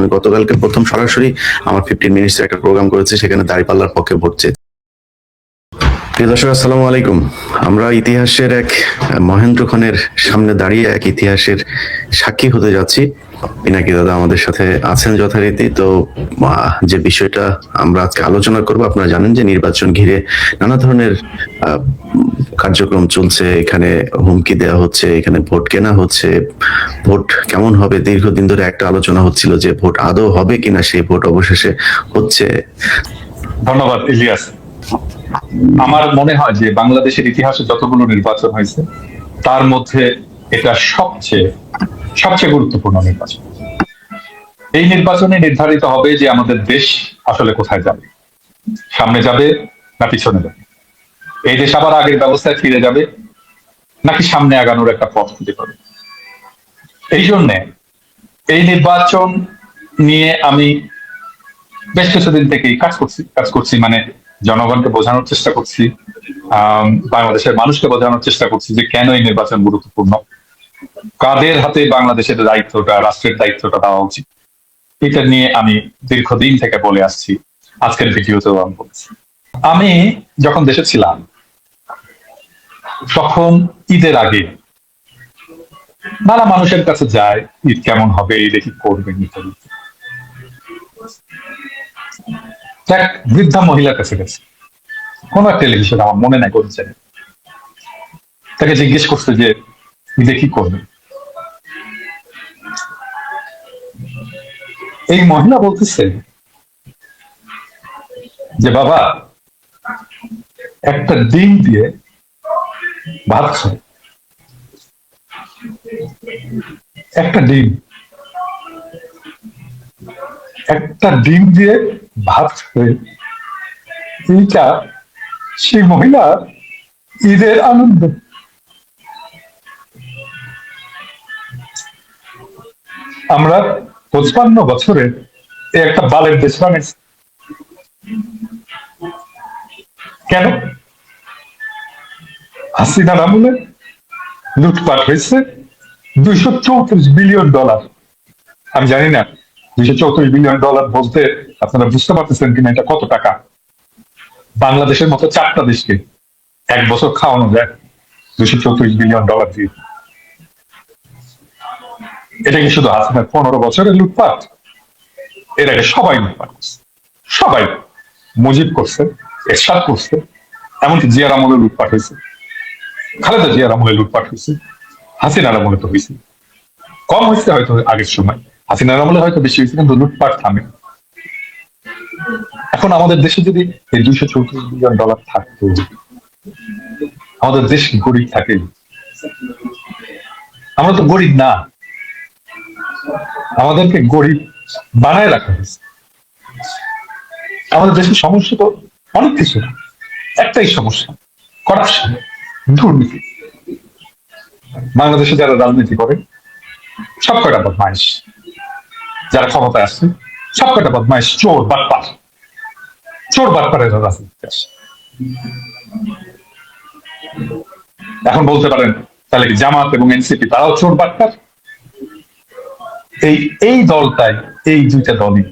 আমি গতকালকে প্রথম সরাসরি আমার ফিফটিন মিনিটসের একটা প্রোগ্রাম করেছি, সেখানে দাঁড়িপাল্লার পক্ষে চেয়ে। প্রিয় দর্শক, আসসালামু আলাইকুম। আমরা ইতিহাসের এক মহেন্দ্র খনের সামনে দাঁড়িয়ে এক ইতিহাসের সাক্ষী হতে যাচ্ছি। পিনাকি দাদা আমাদের সাথে আছেন যথারীতি? তো যে বিষয়টা আমরা আজকে আলোচনা করব, আপনারা জানেন যে নির্বাচন ঘিরে নানা ধরনের কার্যক্রম চলছে। এখানে হুমকি দেওয়া হচ্ছে, এখানে ভোট কেনা হচ্ছে। ভোট কেমন হবে? দীর্ঘদিন ধরে একটা আলোচনা হচ্ছিল যে ভোট আদৌ হবে কিনা, সেই ভোট অবশেষে হচ্ছে। ধন্যবাদ, ইলিয়াস। আমার মনে হয় যে বাংলাদেশের ইতিহাসে যতগুলো নির্বাচন হয়েছে, তার মধ্যে এটা সবচেয়ে সবচেয়ে গুরুত্বপূর্ণ নির্বাচন। এই নির্বাচনে নির্ধারিত হবে যে আমাদের দেশ আসলে কোথায় যাবে। সামনে যাবে না পিছনে যাবে। এই দেশ আবার আগের ব্যবস্থায় ফিরে যাবে নাকি সামনে আগানোর একটা পথ খুঁজে পাবে। এই জন্যে এই নির্বাচন নিয়ে আমি বেশ কিছুদিন থেকেই কাজ করছি কাজ করছি মানে জনগণকে বোঝানোর চেষ্টা করছি বাংলাদেশের মানুষকে বোঝানোর চেষ্টা করছি যে কেন এই নির্বাচন গুরুত্বপূর্ণ। কাদের হাতে বাংলাদেশের দায়িত্বটা, রাষ্ট্রের দায়িত্বটা দেওয়া উচিত? এটা নিয়ে আমি দীর্ঘদিন থেকে বলে আসছি। আজকের ভিডিওতেও আমি বলছি। আমি যখন দেশে ছিলাম, তখন ঈদের আগে নানা মানুষের কাছে যায় ঈদ কেমন হবে, ঈদে কি ইত্যাদি এক বৃদ্ধা মহিলার কাছে গেছে। কোন টেলিভিশন আমার মনে নাই চ্যানেল। তাকে জিজ্ঞেস করছে যে কি করবে। এই মহিলা বলতেছে যে, বাবা, একটা ডিম দিয়ে ভাত খাই একটা ডিম। একটা ডিম দিয়ে ভাত খাবে। এইটা সেই মহিলা ঈদের আনন্দ। আমরা পঁচপান্ন বছরে একটা বালের দেশ বানিয়েছি। কেন? হাসিনার আমলে লুটপাট হয়েছে দুইশো চৌত্রিশ বিলিয়ন ডলার। আমি জানি না, দুইশো চৌত্রিশ বিলিয়ন ডলার বলতে আপনারা বুঝতে পারতেছেন কিনা এটা কত টাকা? বাংলাদেশের মতো চারটা দেশকে এক বছর খাওয়ানো যায় দুইশো চৌত্রিশ বিলিয়ন ডলার দিয়ে। এটা কি শুধু হাসিনার পনেরো বছরের লুটপাট? আগে সবাই লুটপাট করছে। সবাই মুজিব করছে, এরশাদ করছে, এমনকি জিয়ার আমলে লুটপাট হয়েছে। খালেদা জিয়ার আমলে লুটপাট হয়েছে, হাসিনার আমলে তো হয়েছে। কম হয়েছে হয়তো আগের সময়, হাসিনার আমলে হয়তো বেশি হয়েছে, কিন্তু লুটপাট থামে। এখন আমাদের দেশে যদি এই দুইশো চৌত্রিশ বিলিয়ন ডলার থাকতো, আমাদের দেশ গরিব থাকে? আমরা তো গরিব না। আমাদেরকে গরিব বানায় রাখা হয়েছে। আমাদের দেশের সমস্যা তো অনেক কিছু। একটাই সমস্যা করাপশন দুর্নীতি। বাংলাদেশে যারা রাজনীতি করে, সব কটা বদমাইশ? যারা ক্ষমতায় আসছে সব কটা বদমাইশ? চোর, বাটপার। চোর, বাটপারের রাজনীতি আসে এখন বলতে পারেন, তাহলে জামাত এবং এনসিপি তারাও চোর, বাটপার? এই এই দলটাই, এই দুইটা দলই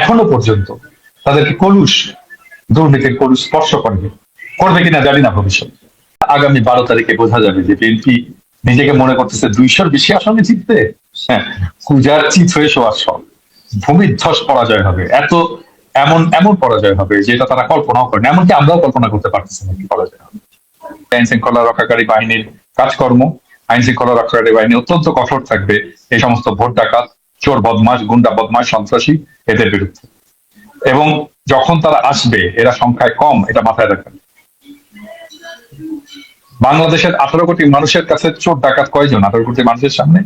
এখনও পর্যন্ত তাদেরকে কলুষ, দুর্নীতির কলুষ স্পর্শ করবে করবে কিনা জানি না ভবিষ্যৎ। আগামী বারো তারিখে বোঝা যাবে যে বিএনপি নিজেকে মনে করতেছে দুইশোর বেশি আসনে জিতবে। হ্যাঁ পূজার চিত হয়ে শোয়ার সব ভূমিধ্বস পরাজয় হবে। এত এমন এমন পরাজয় হবে যেটা তারা কল্পনাও করেন। এমনকি আমরাও কল্পনা করতে পারতেছি না কি পরাজয় হবে। আইন শৃঙ্খলা রক্ষাকারী বাহিনীর কাজকর্ম আইন শৃঙ্খলা রক্ষাকারী বাহিনী অত্যন্ত কঠোর থাকবে। এই সমস্ত ভোট ডাকাত, চোর বদমাস গুন্ডা বদমাস সন্ত্রাসী এদের বিরুদ্ধে। এবং যখন তারা আসবে, এরা সংখ্যায় কম, এটা মাথায় রাখবেন। বাংলাদেশের আঠারো কোটি মানুষের কাছে চোর, ডাকাত কয়জন? আঠারো কোটি মানুষের সামনে?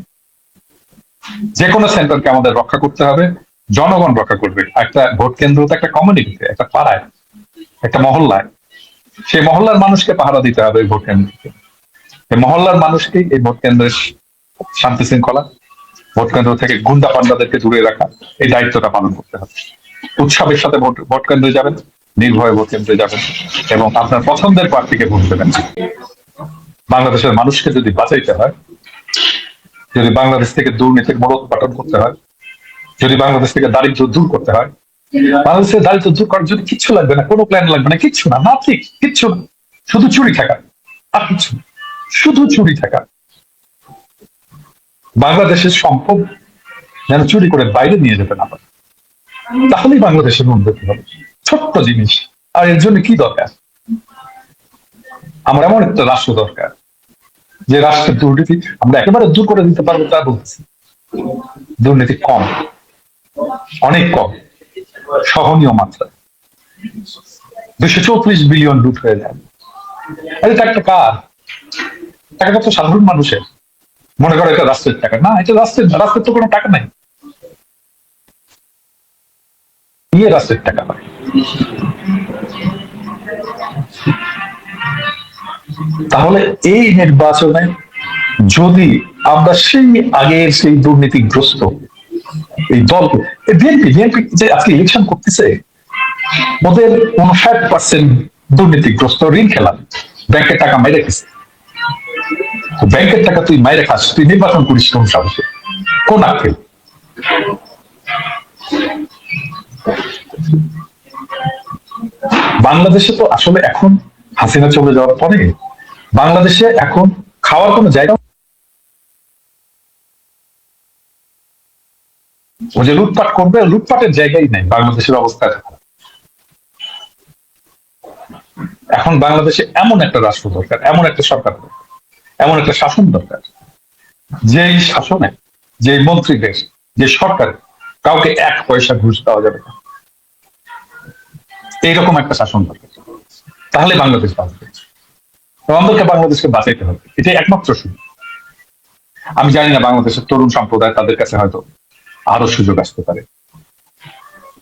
যে কোনো সেন্টারকে আমাদের রক্ষা করতে হবে, জনগণ রক্ষা করবে। একটা ভোট কেন্দ্র তো একটা কমিউনিটিতে একটা পাড়ায়, একটা মহল্লায়। সেই মহল্লার মানুষকে পাহারা দিতে হবে ভোট কেন্দ্রকে। মহল্লার মানুষকে এই ভোট কেন্দ্রের শান্তি শৃঙ্খলা, ভোট কেন্দ্র থেকে গুন্ডা পান্ডাদেরকে দূরে রাখা, এই দায়িত্বটা পালন করতে হবে। উৎসবের সাথে ভোট ভোট কেন্দ্রে যাবেন, নির্ভয়ে ভোট কেন্দ্রে যাবেন এবং আপনার পছন্দের প্রার্থীকে ভোট দেবেন। বাংলাদেশের মানুষকে যদি বাঁচাইতে হয়, যদি বাংলাদেশ থেকে দুর্নীতির মূল উৎপাদন করতে হয়, যদি বাংলাদেশ থেকে দারিদ্র দূর করতে হয়, বাংলাদেশের দারিদ্র দূর করার জন্য কিচ্ছু লাগবে না, কোনো প্ল্যান লাগবে না, কিচ্ছু না না ঠিক, কিচ্ছু না। শুধু চুরি থাকা আর কিছু না। শুধু চুরি থাকা বাংলাদেশের সম্পদ যেন চুরি করে বাইরে নিয়ে যেতে না পারে। তাহলেই বাংলাদেশের উন্নতি হবে। ছোট্ট জিনিস। আর এর জন্য কি দরকার? আমার এমন একটা রাষ্ট্র দরকার। যে রাষ্ট্রের দুর্নীতি আমরা একেবারে দূর করে দিতে পারব তা বলছি দুর্নীতি কম। অনেক কম। সহনীয় মাত্রা। দুশো চৌত্রিশ বিলিয়ন লুট হয়ে যায়। টাকাটা কার টাকাটা তো সাধারণ মানুষের। মনে করো এটা রাষ্ট্রের টাকা। না, এটা রাষ্ট্রের রাষ্ট্রের তো কোনো টাকা নাই। নিয়ে রাষ্ট্রের টাকা তাহলে এই নির্বাচনে যদি আমরা সেই আগের সেই দুর্নীতিগ্রস্ত এই দল বিএনপি বিএনপি যে আজকে ইলেকশন করতেছে, ওদের উনষাট পার্সেন্ট দুর্নীতিগ্রস্ত ঋণ খেলা ব্যাংকের টাকা মাইরে খেছে তো ব্যাংকের টাকা তুই মাইরে খাস, তুই নির্বাচন করিস কোন সাহসে? কোন আক্ষেপ? বাংলাদেশে তো আসলে এখন হাসিনা চলে যাওয়ার পরে বাংলাদেশে এখন খাওয়ার কোনো জায়গা ও যে লুটপাট করবে, লুটপাটের জায়গাই নাই, বাংলাদেশের অবস্থা এখন বাংলাদেশে এমন একটা রাষ্ট্র দরকার, এমন একটা সরকার দরকার। এমন একটা শাসন দরকার। যেই শাসনে যে মন্ত্রীদের, যে সরকার কাউকে এক পয়সা ঘুষ দেওয়া যাবে না। এইরকম একটা শাসন দরকার। তাহলে বাংলাদেশ বাঁচবে। আমাদেরকে বাংলাদেশকে বাঁচাইতে হবে। এটাই একমাত্র সুযোগ। আমি জানি না বাংলাদেশের তরুণ সম্প্রদায় তাদের কাছে হয়তো আরও সুযোগ আসতে পারে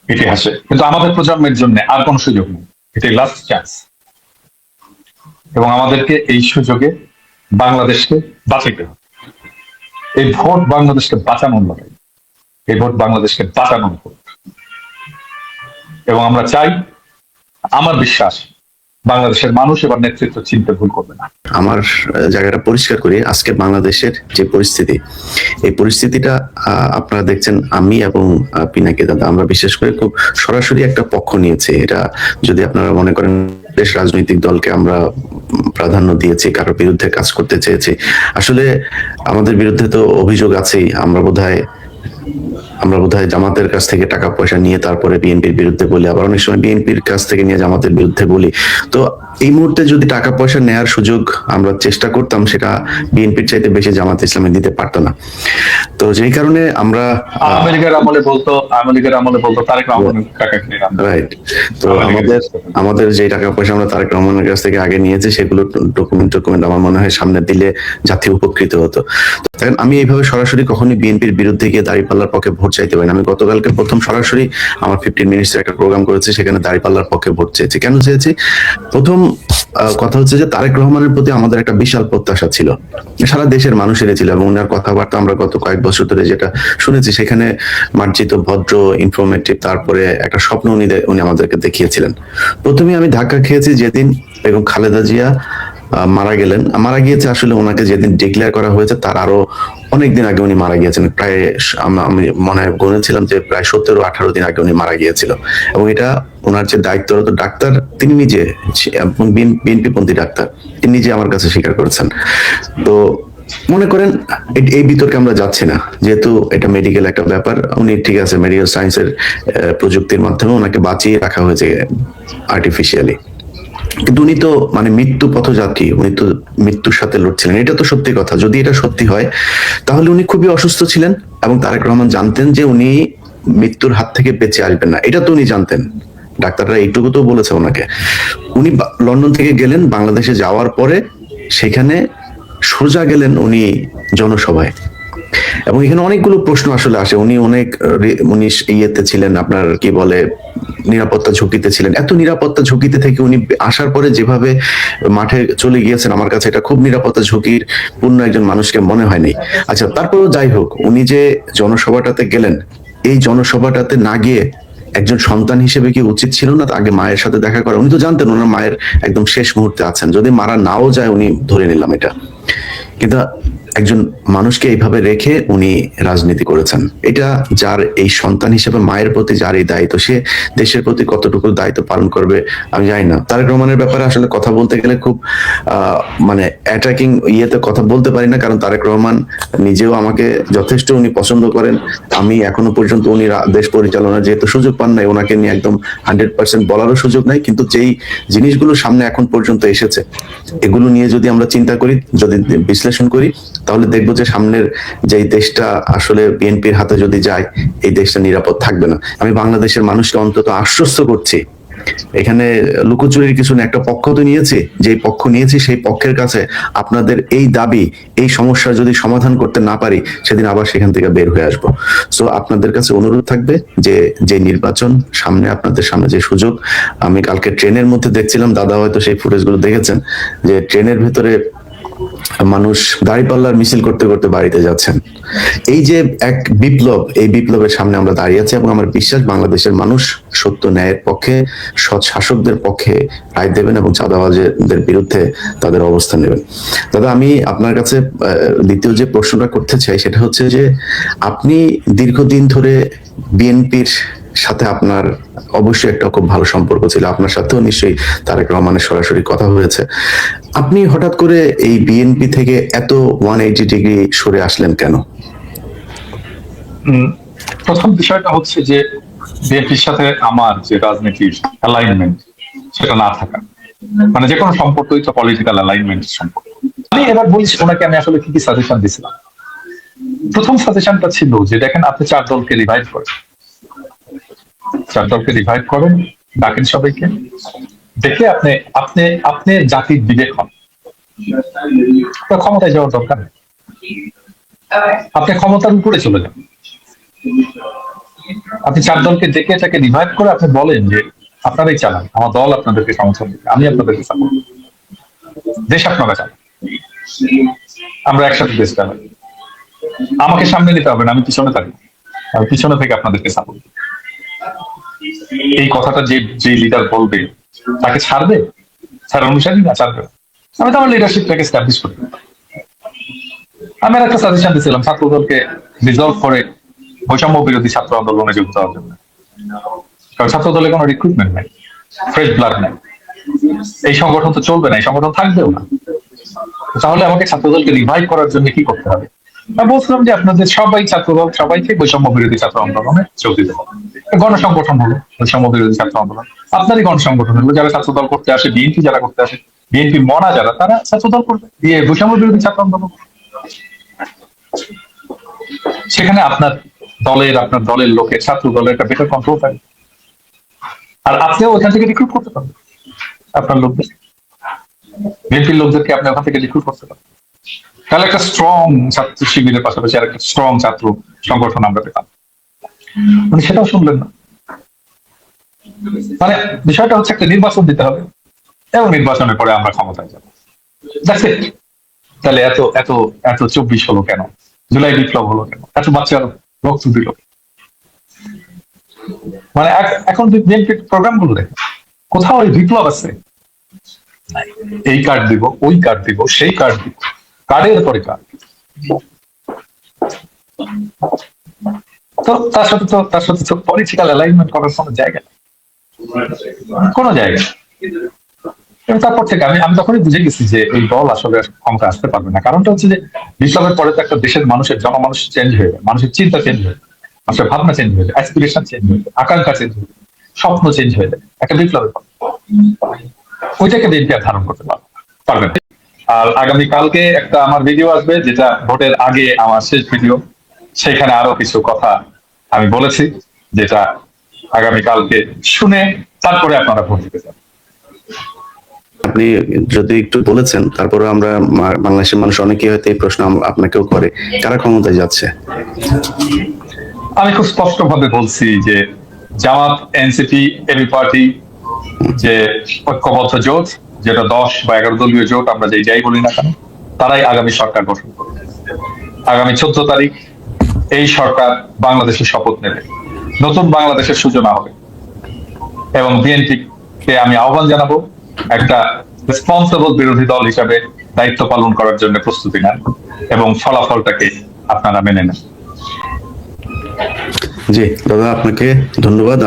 ইতিহাসে। কিন্তু আমাদের প্রজন্মের জন্য আর কোনো সুযোগ নেই। এটাই লাস্ট চান্স এবং আমাদেরকে এই সুযোগে বাংলাদেশকে বাঁচাইতে হবে। এই ভোট বাংলাদেশকে বাঁচানোর লড়াই। এই ভোট বাংলাদেশকে বাঁচানোর ভোট এবং আমরা চাই, আমার বিশ্বাস বাংলাদেশের মানুষ এবার নেতৃত্ব চিনতে ভুল করবে না। আমার জায়গাটা পরিষ্কার করি, আজকে বাংলাদেশের যে পরিস্থিতি, এই পরিস্থিতিটা আপনারা দেখছেন আমি এবং পিনাকি দাদা। আমরা বিশেষ করে খুব সরাসরি একটা পক্ষ নিয়েছি। এটা যদি আপনারা মনে করেন, দেশ রাজনৈতিক দলকে আমরা প্রাধান্য দিয়েছি কারোর বিরুদ্ধে কাজ করতে চেয়েছি। আসলে আমাদের বিরুদ্ধে তো অভিযোগ আছেই। আমরা বোধহয় আমরা বোধহয় জামাতের কাছ থেকে টাকা পয়সা নিয়ে তারপরে বিএনপির বিরুদ্ধে বলি আবার অনেক সময় বিএনপির কাছ থেকে নিয়ে জামাতের বিরুদ্ধে বলি। তো এই মুহূর্তে যদি টাকা পয়সা নেয়ার সুযোগ আমরা চেষ্টা করতাম সেটা বিএনপির চাইতে বেশি জামাত ইসলামে দিতে পারতো না। তো যেই কারণে আমরা আমেরিকার আমলে বলতো লীগের আমলে বলতো তারেক রহমানের টাকা রাইট তো আমাদের আমাদের আমাদের যে টাকা পয়সা আমরা তারেক রহমানের কাছ থেকে আগে নিয়েছি সেগুলো ডকুমেন্ট ডকুমেন্ট আমার মনে হয় সামনে দিলে জাতি উপকৃত হতো। দেখেন, আমি এইভাবে সরাসরি কখনোই বিএনপির বিরুদ্ধে গিয়ে দাঁড়িপাল্লার পক্ষে ভোট চাইতে পারি না। আমি গতকালকে প্রথম সরাসরি আমার ফিফটিন মিনিটস একটা প্রোগ্রাম করেছি সেখানে দাঁড়িপাল্লার পক্ষে ভোট চেয়েছি। কেন চেয়েছি? প্রথম কথা হচ্ছে যে তারেক রহমানের প্রতি আমাদের একটা বিশাল প্রত্যাশা ছিল। সারা দেশের মানুষেরই ছিল এবং ওনার কথাবার্তা আমরা গত কয়েক বছর ধরে যেটা শুনেছি সেখানে মার্জিত ভদ্র ইনফরমেটিভ তারপরে একটা স্বপ্ন উনি উনি আমাদেরকে দেখিয়েছিলেন। প্রথমে আমি ধাক্কা খেয়েছি যেদিন বেগম খালেদা জিয়া মারা গেলেন। মারা গিয়েছে আসলে ওনাকে যেদিন ডিক্লেয়ার করা হয়েছে, তার আরও অনেক দিন আগে উনি মারা গিয়েছেন। প্রায় আমি মনে হয় গুনেছিলাম যে প্রায় সতেরো আঠারো দিন আগে উনি মারা গিয়েছিল। এবং এটা ওনার যে দায়িত্বরত ডাক্তার, তিনি নিজে সে- এবং বিএনপি পন্থী ডাক্তার, তিনি নিজে আমার কাছে স্বীকার করেছেন। তো মনে করেন এই বিতর্কে আমরা যাচ্ছি না। যেহেতু এটা মেডিকেল একটা ব্যাপার, উনি ঠিক আছে মেডিকেল সায়েন্সের প্রযুক্তির মাধ্যমে ওনাকে বাঁচিয়ে রাখা হয়েছে আর্টিফিশিয়ালি কিন্তু উনি তো মানে মৃত্যু পথযাত্রী, উনি তো মৃত্যুর সাথে লড়ছিলেন। এটা তো সত্যি কথা। যদি এটা সত্যি হয়, তাহলে উনি খুবই অসুস্থ ছিলেন এবং তারেক রহমান জানতেন যে উনি মৃত্যুর হাত থেকে বেঁচে আসবেন না। এটা তো উনি জানতেন। ডাক্তাররা এইটুকু তো বলেছে ওনাকে। উনি লন্ডন থেকে গেলেন, বাংলাদেশে যাওয়ার পরে সেখানে সোজা গেলেন উনি জনসভায়। এবং এখানে অনেকগুলো প্রশ্ন আসলে আসে। উনি অনেক, উনি ইয়েতে ছিলেন, আপনার কি বলে নিরাপত্তা ঝুঁকিতে ছিলেন। এত নিরাপত্তা ঝুঁকিতে থেকে উনি আসার পরে যেভাবে মাঠে চলে গিয়েছেন, আমার কাছে এটা খুব নিরাপত্তা ঝুঁকির পূর্ণ একজন মানুষকে মনে হয়নি। আচ্ছা তারপরেও যাই হোক, উনি যে জনসভাটাতে গেলেন, এই জনসভাটাতে না গিয়ে একজন সন্তান হিসেবে কি উচিত ছিল না আগে মায়ের সাথে দেখা করা? উনি তো জানতেন ওনার মায়ের একদম শেষ মুহূর্তে আছেন। যদি মারা নাও যায়, উনি ধরে নিলাম এটা। কিন্তু একজন মানুষকে এইভাবে রেখে উনি রাজনীতি করেছেন। এটা যার এই সন্তান হিসেবে, মায়ের প্রতি যার এই দায়িত্ব, সে দেশের প্রতি কতটুকু দায়িত্ব পালন করবে, আমি জানি না। তারেক রহমানের ব্যাপারে আসলে কথা বলতে গেলে খুব মানে অ্যাটাকিং ইয়েতে কথা বলতে পারি না, কারণ তারেক রহমান নিজেও আমাকে যথেষ্ট উনি পছন্দ করেন। আমি এখনও পর্যন্ত উনি দেশ পরিচালনার যেহেতু সুযোগ পান নাই, ওনাকে নিয়ে একদম হান্ড্রেড পার্সেন্ট বলারও সুযোগ নাই, কিন্তু যেই জিনিসগুলো সামনে এখন পর্যন্ত এসেছে, এগুলো নিয়ে যদি আমরা চিন্তা করি, যদি বিশ্লেষণ করি তাহলে দেখব যে সামনের যে দেশটা আসলে বিএনপির হাতে যদি যায়, এই দেশটা নিরাপদ থাকবে না। আমি বাংলাদেশের মানুষকে অন্তত আশ্বস্ত করছি। এখানে লুকোচুরির কিছু না, একটা পক্ষ তো নিয়েছি যে পক্ষ নিয়েছি সেই পক্ষের কাছে আপনাদের এই দাবি, এই সমস্যা যদি সমাধান করতে না পারি, সেদিন আবার সেখান থেকে বের হয়ে আসব। সো আপনাদের কাছে অনুরোধ থাকবে যে যে নির্বাচন সামনে, আপনাদের সামনে যে সুযোগ, আমি কালকে ট্রেনের মধ্যে দেখছিলাম, দাদা হয়তো সেই ফুটেজগুলো দেখেছেন, যে ট্রেনের ভিতরে মানুষ দাঁড়িপাল্লার মিছিল করতে করতে বাড়িতে যাচ্ছেন। এই যে এক বিপ্লব, এই বিপ্লবের সামনে আমরা দাঁড়িয়ে আছি এবং আমার বিশ্বাস বাংলাদেশের মানুষ সত্য ন্যায়ের পক্ষে, সৎ শাসকদের পক্ষে রায় দেবেন এবং চাঁদাবাজদের বিরুদ্ধে তাদের অবস্থান নেবেন। দাদা, আমি আপনার কাছে দ্বিতীয় যে প্রশ্নটা করতে চাই সেটা হচ্ছে যে আপনি দীর্ঘদিন ধরে বিএনপির সাথে আপনার অবশ্যই একটা খুব ভালো সম্পর্ক ছিল। আপনার সাথেও নিশ্চয়ই তারেক রহমানের সরাসরি কথা হয়েছে। আপনি হঠাৎ করে এই বিএনপি থেকে এত ওয়ান এইটি ডিগ্রি সরে আসলেন কেন? প্রথম বিষয়টা হচ্ছে যে বিএনপির সাথে আমার যে রাজনীতির অ্যালাইনমেন্ট সেটা না থাকা। মানে যে কোনো সম্পর্কই তো পলিটিক্যাল অ্যালাইনমেন্ট সম্পর্ক। আমি এবার বলি ওনাকে আমি আসলে কি কি সাজেশন দিছিলাম। প্রথম সাজেশনটা ছিল যে দেখেন আপনি চার দলকে রিভাইভ করেন। চার দলকে রিভাইভ করেন, ডাকেন সবাইকে। দেখে আপনি আপনি আপনি জাতির বিবেক হন। ক্ষমতায় যাওয়ার দরকার আপনি ক্ষমতার উপরে চলে যান। আপনি চার দলকে ডেকে তাকে রিভাইভ করে আপনি বলেন যে, আপনারাই চালান, আমার দল আপনাদেরকে সমর্থন দেবে, আমি আপনাদেরকে সাপোর্ট দেশ আপনারা চালান। আমরা একসাথে দেশ চালাই। আমাকে সামনে নিতে হবে না, আমি পিছনে থাকি আমি পিছনে থেকে আপনাদেরকে সাপোর্ট এই কথাটা যে যে লিডার বলবে, তাকে ছাড়বে? স্যার অনুসারী না। ছাড়বে। আমি তো আমার লিডারশিপটাকে স্টাবলিশ করি। আমি একটা সাজেশন দিয়েছিলাম ছাত্রদলকে রিজলভ করে বৈষম্য বিরোধী ছাত্র আন্দোলনে যুক্ত হওয়ার জন্য। কারণ ছাত্র দলে কোনো রিক্রুটমেন্ট নাই ফ্রেশ ব্লাড নাই। এই সংগঠন তো চলবে না, এই সংগঠন থাকবেও না। তাহলে আমাকে ছাত্রদলকে রিভাইভ করার জন্য কি করতে হবে? বলছিলাম যে আপনাদের সবাই ছাত্রদল, সবাইকে বৈষম্য বিরোধী ছাত্র আন্দোলনে যোগ দিতে হবে। গণসংগঠন হলো, বৈষম্য বিরোধী ছাত্র আন্দোলন। আপনারই গণসংগঠন হলো, যারা ছাত্রদল করতে আসে, বিএনপি যারা করতে আসে, বিএনপি মনা যারা, তারা ছাত্রদল করবে, দিয়ে বৈষম্য বিরোধী ছাত্র আন্দোলন। সেখানে আপনার দলের আপনার দলের লোকের ছাত্র দলের একটা বেটার কন্ট্রোল থাকে আর আপনিও ওখান থেকে রিক্রুট করতে পারবেন, আপনার লোকদের। বিএনপির লোকদেরকে আপনি ওখান থেকে রিক্রুট করতে পারবেন। তাহলে একটা স্ট্রং ছাত্র শিবিরের পাশাপাশি আর একটা স্ট্রং ছাত্র সংগঠন আমরা পেতাম। মানে সেটাও শুনলেন না। মানে বিষয়টা হচ্ছে একটা নির্বাচন দিতে হবে, এবং নির্বাচনের পরে আমরা ক্ষমতায় যাব. তাহলে এত এত এত চব্বিশ হলো কেন? জুলাই বিপ্লব হলো কেন? এত বাচ্চার রক্ত দিল। মানে এখন বিএনপির প্রোগ্রাম দেখে, কোথাও ওই বিপ্লব আছে? এই কার্ড দিব, ওই কার্ড দিব, সেই কার্ড দিব। কার্ডের পরে তো তার সাথে তো, তার সাথে তো পলিটিক্যাল অ্যালাইনমেন্ট করার কোনো জায়গা নেই। কোনো জায়গা এবং তারপর থেকে আমি আমি তখনই বুঝে গেছি যে এই দল আসলে ক্ষমতা আসতে পারবে না। কারণটা হচ্ছে যে বিপ্লবের পরে তো একটা দেশের মানুষের, জনমানুষ চেঞ্জ হয়ে যায়, মানুষের চিন্তা চেঞ্জ হয়ে যায়, মানুষের ভাবনা চেঞ্জ হয়ে যায় অ্যাসপিরেশন চেঞ্জ হয়ে যায়, আকাঙ্ক্ষা চেঞ্জ হয়ে যায়, স্বপ্ন চেঞ্জ হয়ে যায়। একটা বিপ্লবের পর। ওইটাকে বিএনপি আর ধারণ করতে পারবে পারবে না। আর আগামী কালকে একটা আমার ভিডিও আসবে যেটা ভোটের আগে আমার শেষ ভিডিও সেখানে আরও কিছু কথা আমি বলেছি যেটা আগামী কালকে শুনে তারপরে আপনারা ভোট দিতে যাবেন আপনি যদি একটু বলেছেন তারপরে আমরা বাংলাদেশের মানুষ অনেকেই হয়তো এই প্রশ্ন আপনাকেও করে কারা ক্ষমতায় যাচ্ছে? আমি খুব স্পষ্ট ভাবে বলছি যে জামাত এনসিপি এবি পার্টি যে ঐক্যবদ্ধ জোট যেটা দশ বা এগারো দলীয় জোট, আমরা যে যাই বলি না কেন, তারাই আগামী সরকার গঠন করবে। আগামী চোদ্দ তারিখ এই সরকার বাংলাদেশের শপথ নেবে। নতুন বাংলাদেশের সূচনা হবে। এবং বিএনপি কে আমি আহ্বান জানাব, একটা রেসপন্সিবল বিরোধী দল হিসাবে দায়িত্ব পালন করার জন্য প্রস্তুতি নেন এবং ফলাফলটাকে আপনারা মেনে নেন। জি, দাদা, আপনাকে ধন্যবাদ।